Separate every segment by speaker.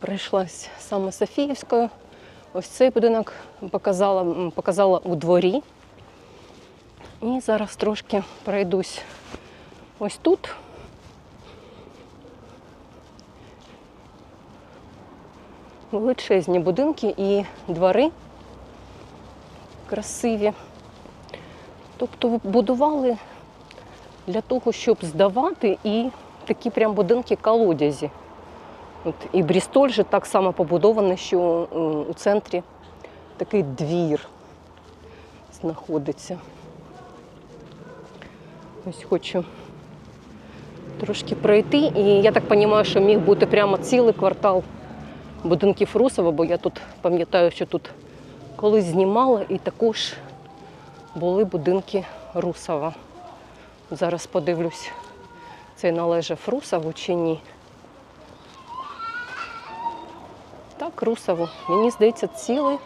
Speaker 1: Прийшлась саме Софіївською. Ось цей будинок показала, показала у дворі. І зараз трошки пройдусь ось тут. Величезні будинки і двори красиві. Тобто будували для того, щоб здавати і такі прям будинки колодязі. От, і Брістоль же так само побудований, що у центрі такий двір знаходиться. Ось хочу трошки пройти. І я так розумію, що міг бути прямо цілий квартал будинків Русова, бо я тут пам'ятаю, що тут колись знімала і також були будинки Русова. Зараз подивлюсь, це належав Русову чи ні. Так, Русову. Мені здається, цілий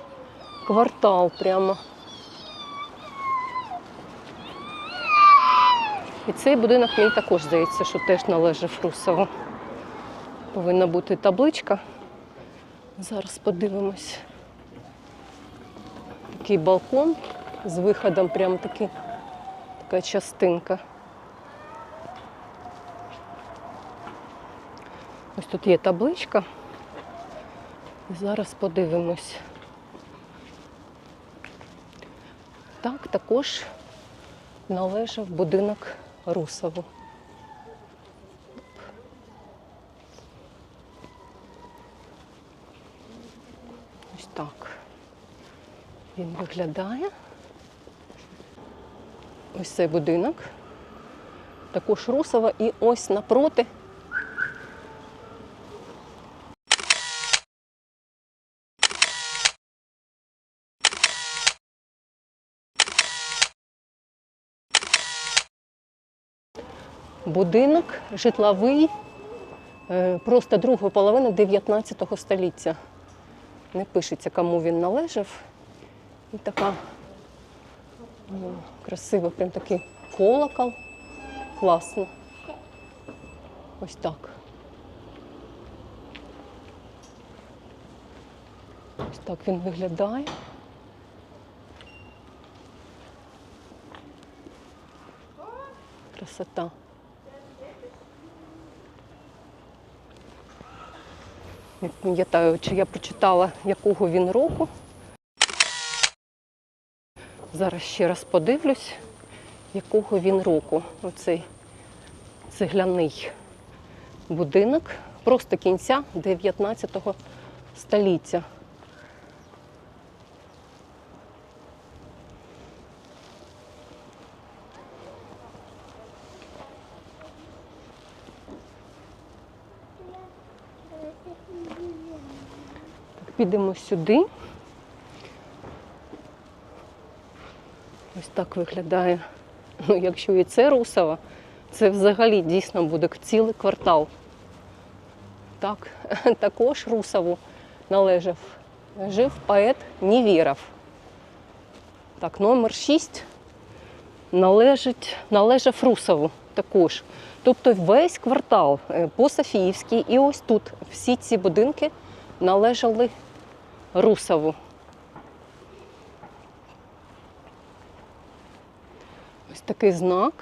Speaker 1: квартал прямо. І цей будинок мені також здається, що теж належав Русову. Повинна бути табличка. Зараз подивимось. Такий балкон з виходом, прямо такий, така частинка. Ось тут є табличка. Зараз подивимось. Так, також належав будинок Русову. Ось так. Він виглядає. Ось цей будинок. Також Русова і ось напроти будинок житловий е, просто другої половини 19 століття. Не пишеться, кому він належав. І така о, красива, прям такий колокол. Класно. Ось так. Ось так він виглядає. Красота. Пам'ятаю, чи я прочитала, якого він року. Зараз ще раз подивлюсь, якого він року. Оцей цегляний будинок, просто кінця 19 століття. Підемо сюди. Ось так виглядає. Ну, якщо і це Русова, це взагалі дійсно буде цілий квартал. Так, також Русову належав. Жив поет Нівіров. Так, номер 6 належить, належав Русову також. Тобто весь квартал е, по Софіївській і ось тут всі ці будинки належали Русову. Ось такий знак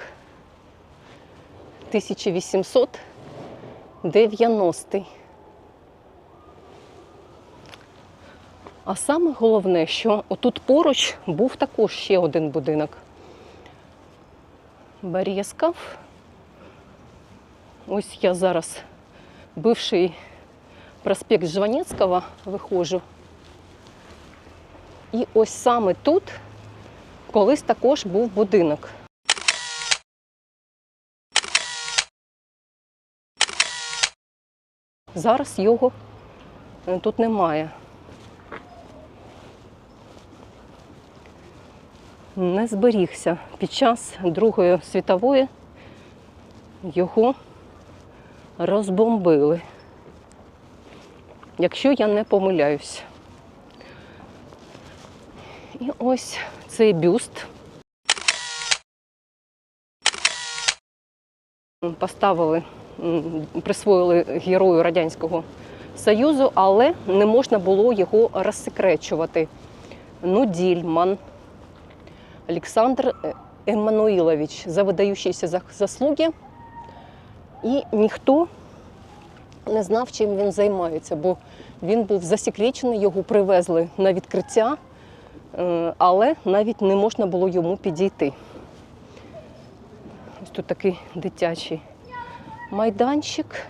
Speaker 1: 1890. А саме головне, що отут поруч був також ще один будинок. Березкав. Ось я зараз бивший проспект Жванецького виходжу. І ось саме тут колись також був будинок. Зараз його е, тут немає. Не зберігся. Під час Другої світової його розбомбили. Якщо я не помиляюсь. І ось цей бюст. Поставили, присвоїли герою Радянського Союзу, але не можна було його розсекречувати. Нудільман Олександр е, Еммануїлович за видаючіся за- заслуги. І ніхто не знав, чим він займається, бо він був засекречений, його привезли на відкриття, але навіть не можна було йому підійти. Ось тут такий дитячий майданчик.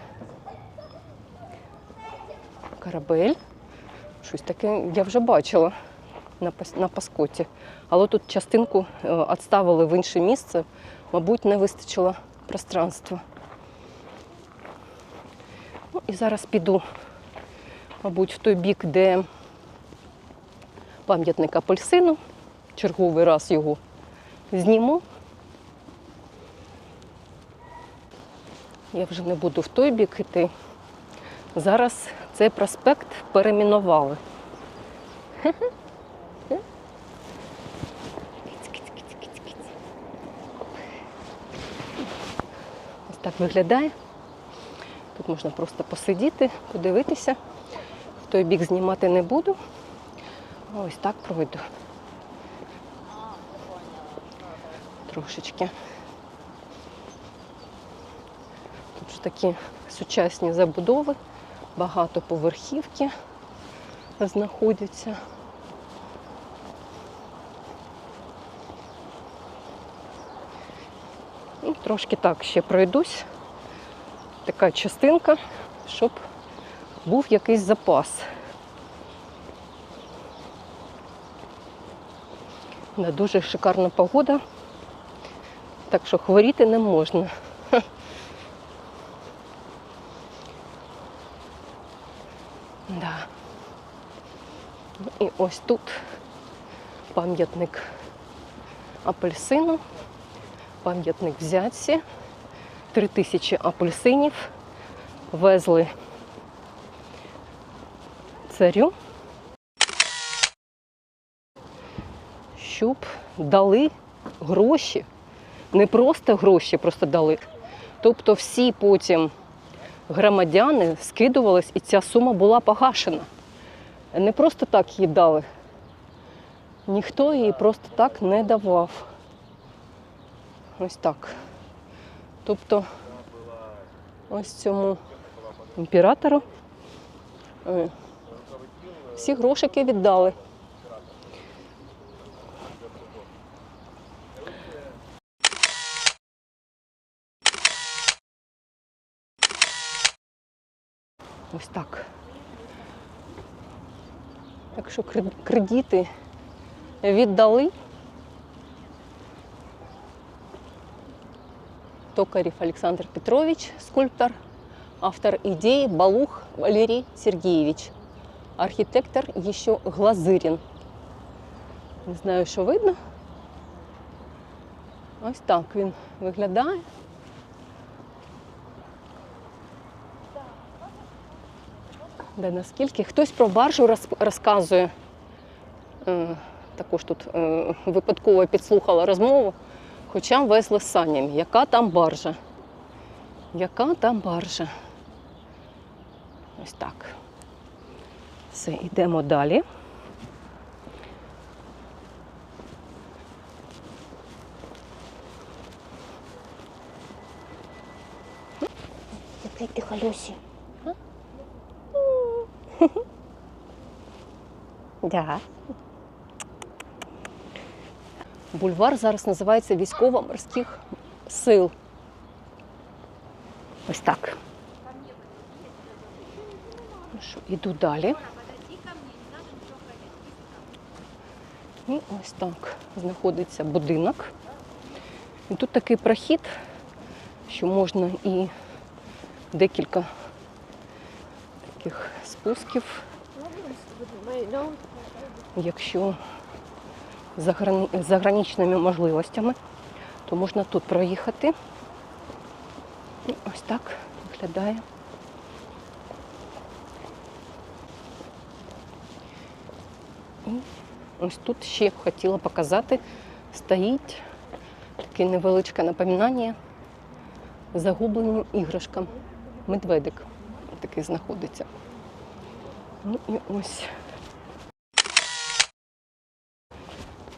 Speaker 1: Корабель. Щось таке я вже бачила на, паскоті. Але тут частинку е, відставили в інше місце. Мабуть, не вистачило пространства. Ну, і зараз піду, мабуть, в той бік, де пам'ятник апельсину. Черговий раз його зніму. Я вже не буду в той бік йти. Зараз цей проспект перейменували. Ось так виглядає. Тут можна просто посидіти, подивитися. В той бік знімати не буду. Ось так пройду. Трошечки. Тут ж такі сучасні забудови, багатоповерхівки знаходяться. І трошки так ще пройдусь. Така частинка, щоб був якийсь запас. Дуже шикарна погода, так що хворіти не можна. Да. І ось тут пам'ятник апельсину, пам'ятник взятці. Три тисячі апельсинів везли царю, щоб дали гроші. Не просто гроші, просто дали. Тобто всі потім громадяни скидувались, і ця сума була погашена. Не просто так її дали. Ніхто її просто так не давав. Ось так. Тобто ось цьому імператору е, всі грошики віддали. Ось так. Так що кредити віддали. Токарев Александр Петрович, скульптор, автор идеи Балух Валерий Сергеевич, архітектор еще Глазирин. Не знаю, що видно. Ось так він виглядає. Де наскільки хтось про баржу роз- розказує. Е, Також тут е, випадково підслухала розмову, хоча везли з санями. Яка там баржа? Яка там баржа? Ось так. Все, йдемо далі.
Speaker 2: Який ти халюсі?
Speaker 1: Да. Бульвар зараз називається військово-морських сил. Ось так. Ну що, іду далі. І ось так знаходиться будинок. І тут такий прохід, що можна і декілька спусків якщо за грани- за можливостями, то можна тут проїхати. І ось так виглядає. І ось тут ще б хотіла показати, стоїть таке невеличке напоминання загубленим іграшкам. Медведик такий знаходиться. Ну і ось.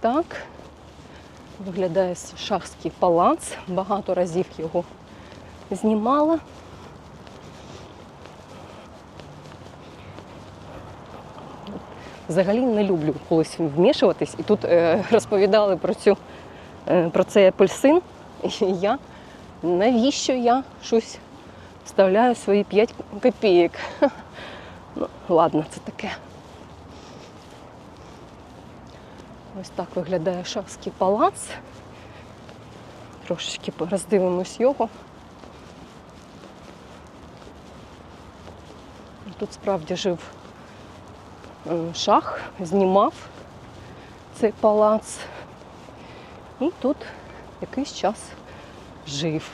Speaker 1: Так виглядає шахський палац. Багато разів його знімала. Взагалі не люблю колись вмішуватись. І тут е, розповідали про, цю, е, про цей апельсин. І я навіщо я щось вставляю свої 5 копійок. Ну, ладно, це таке. Ось так виглядає Шахський палац. Трошечки роздивимось його. Тут справді жив е, шах, знімав цей палац. І тут якийсь час жив.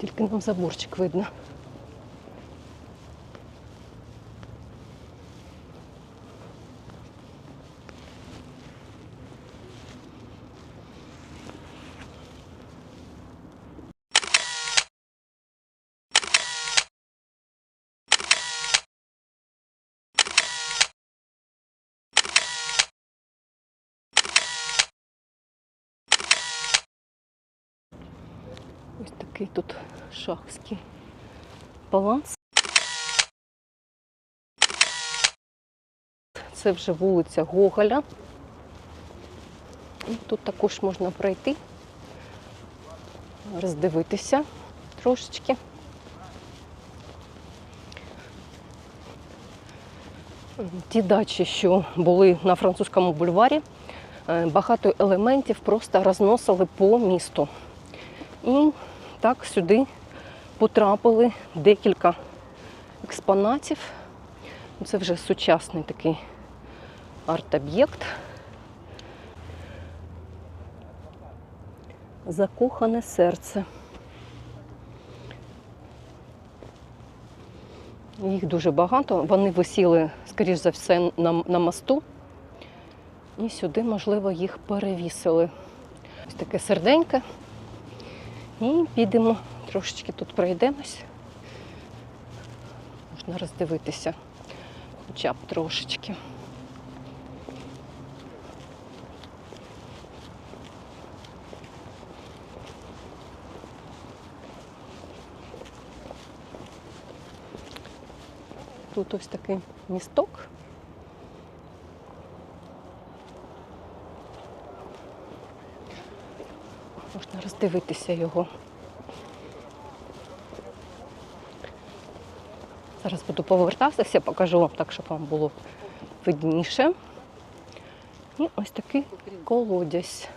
Speaker 1: Тільки нам заборчик видно. Ось такий тут шахський палац. Це вже вулиця Гоголя. Тут також можна пройти, роздивитися трошечки. Ті дачі, що були на французькому бульварі, е, багато елементів просто розносили по місту. І так сюди потрапили декілька експонатів. Це вже сучасний такий арт-об'єкт. Закохане серце. Їх дуже багато. Вони висіли, скоріш за все, на, на мосту. І сюди, можливо, їх перевісили. Ось таке серденьке. І підемо, трошечки тут пройдемось. Можна роздивитися хоча б трошечки. Тут ось такий місток. Можна роздивитися його. Зараз буду повертатися, покажу вам так, щоб вам було видніше. І ось такий колодязь.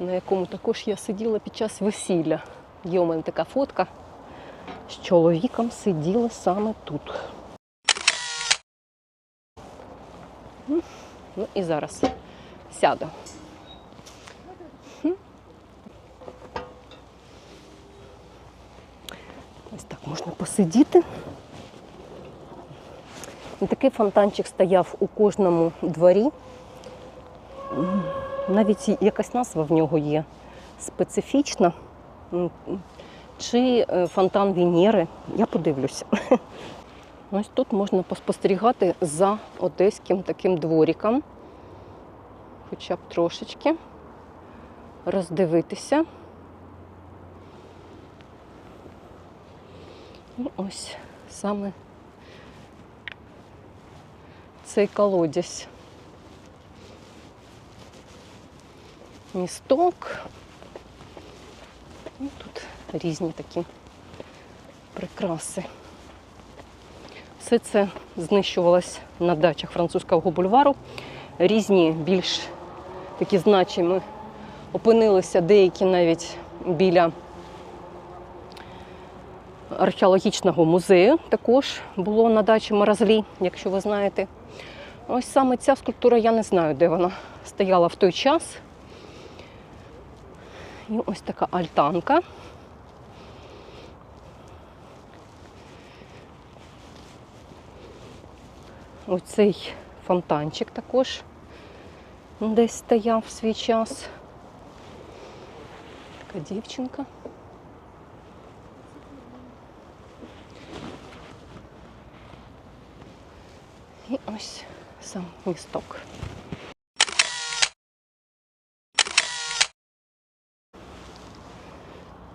Speaker 1: На якому також я сиділа під час весілля. Є у мене така фотка з чоловіком сиділа саме тут. Ну і зараз сяду. Ось так можна посидіти. І такий фонтанчик стояв у кожному дворі. Навіть якась назва в нього є специфічна. Чи е, фонтан Венери. Я подивлюся. Ось тут можна поспостерігати за одеським таким дворіком, хоча б трошечки роздивитися. І ось саме цей колодязь. Місток. І тут різні такі прикраси. Все це знищувалось на дачах французького бульвару. Різні більш такі значимі опинилися деякі навіть біля археологічного музею. Також було на дачі Маразлі, якщо ви знаєте. Ось саме ця скульптура, я не знаю, де вона стояла в той час. І ось така альтанка. Оцей фонтанчик також десь стояв в свій час. Така дівчинка. І ось сам місток.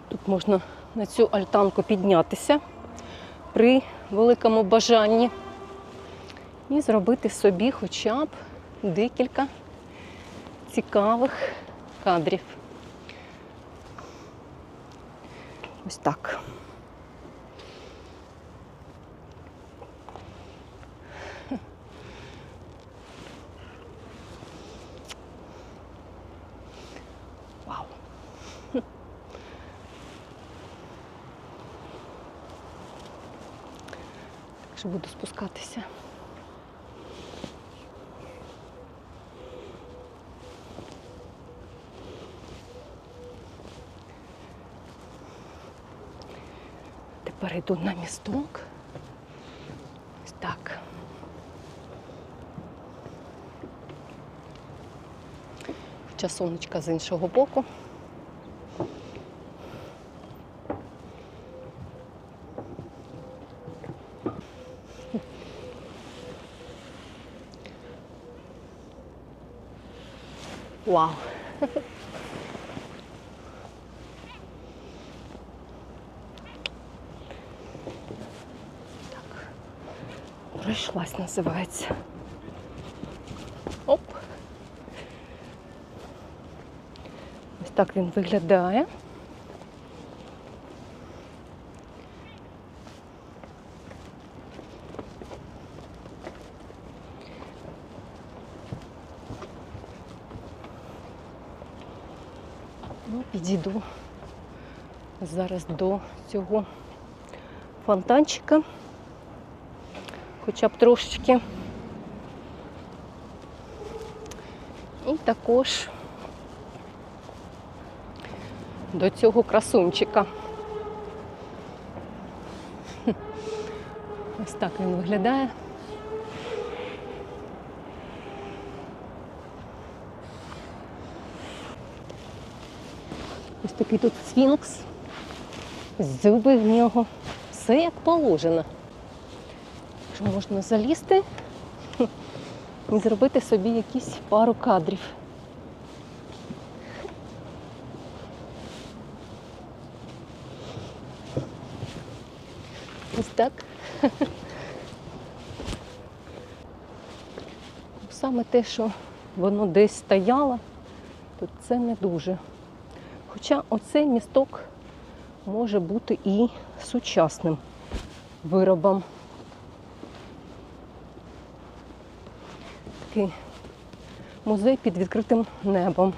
Speaker 1: Тут можна на цю альтанку піднятися при великому бажанні і зробити собі хоча б декілька цікавих кадрів. Ось так. Вау. Що буду спускатися. Тепер йду на місток. Так. Хоча сонечка з іншого боку. Вау! Називається. Оп. Ось так він виглядає. Ну, підійду зараз до цього фонтанчика хоча б трошечки. І також до цього красунчика. Ось так він виглядає. Ось такий тут сфінкс. Зуби в нього. Все як положено що можна залізти і зробити собі якісь пару кадрів. Ось так. Саме те, що воно десь стояло, то це не дуже. Хоча оцей місток може бути і сучасним виробом. Такий музей під відкритим небом.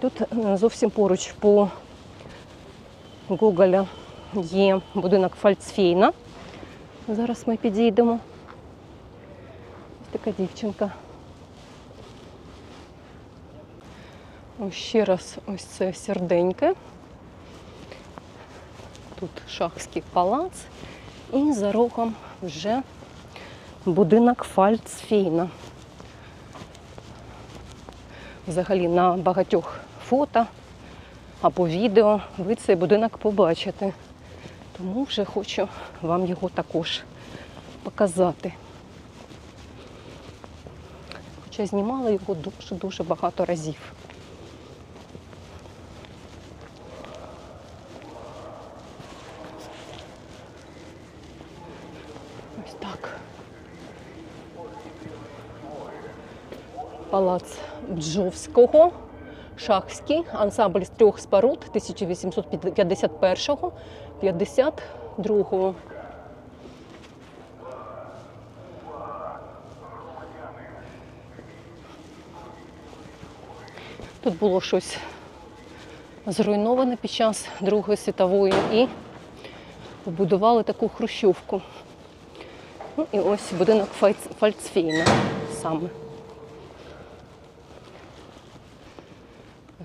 Speaker 1: Тут е, зовсім поруч по Гоголя є будинок Фальцфейна. Зараз ми підійдемо. Ось така дівчинка. Ось ще раз ось це серденьке. Тут шахський палац і за рогом вже будинок Фальцфейна. Взагалі на багатьох фото або відео ви цей будинок побачите. Тому вже хочу вам його також показати. Хоча знімала його дуже-дуже багато разів. Ось так. Палац Бджовського, Шахський, ансамбль з трьох споруд 1851-52. Тут було щось зруйноване під час Другої світової і побудували таку хрущовку. Ну і ось будинок Фальц- Фальцфейна саме.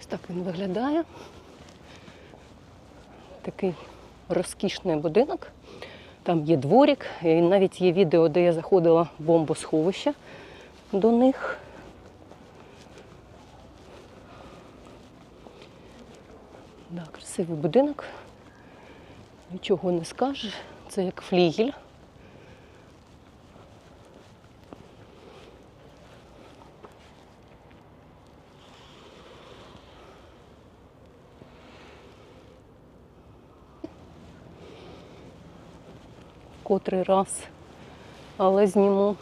Speaker 1: Ось так він виглядає. Такий розкішний будинок. Там є дворик, і навіть є відео, де я заходила в бомбосховище до них. Да, красивий будинок. Нічого не скажеш. Це як флігель. Котрий раз. Але зніму